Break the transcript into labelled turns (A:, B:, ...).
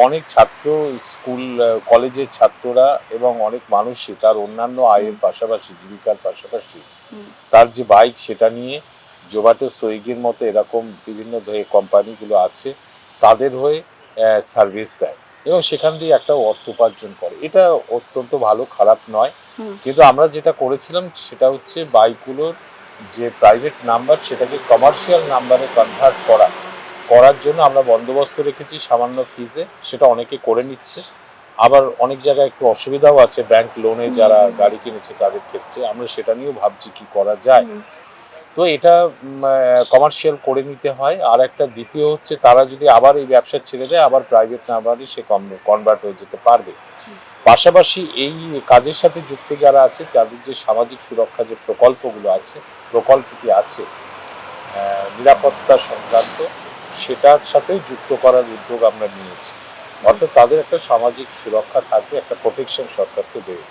A: অনেক ছাত্র স্কুল কলেজের ছাত্ররা এবং অনেক মানুষই তার অন্যান্য আয়ের পাশাপাশি জীবিকার পাশাপাশি তার যে বাইক সেটা নিয়ে জোবাটো সুইগির মতো এরকম বিভিন্ন কোম্পানিগুলো আছে তাদের হয়ে সার্ভিস দেয় এবং সেখান দিয়ে একটা অর্থ উপার্জন করে। এটা অত্যন্ত ভালো খারাপ নয়। কিন্তু আমরা যেটা করেছিলাম সেটা হচ্ছে বাইকগুলোর যে প্রাইভেট নাম্বার সেটাকে কমার্শিয়াল নাম্বারে কনভার্ট করা। করার জন্য আমরা বন্দোবস্ত রেখেছি সামান্য ফিজে সেটা অনেকে করে নিচ্ছে। আবার অনেক জায়গায় একটু অসুবিধাও আছে ব্যাংক লোনে যারা গাড়ি কিনেছে তাদের ক্ষেত্রে। আমরা সেটা নিয়েও ভাবছি কি করা যায়। তো এটা কমার্শিয়াল করে নিতে হয়। আর একটা দ্বিতীয় হচ্ছে তারা যদি আবার এই ব্যবসা ছেড়ে দেয় আবার প্রাইভেট না নাম্বারে সে কনভার্ট হয়ে যেতে পারবে। পাশাপাশি এই কাজের সাথে যুক্ত যারা আছে তাদের যে সামাজিক সুরক্ষা যে প্রকল্পগুলো আছে প্রকল্পটি আছে নিরাপত্তা সংক্রান্ত সেটার সাথেই যুক্ত করার উদ্যোগ আমরা নিয়েছি। অর্থাৎ তাদের একটা সামাজিক সুরক্ষা থাকবে, একটা প্রোটেকশন সরকারকে দেবে।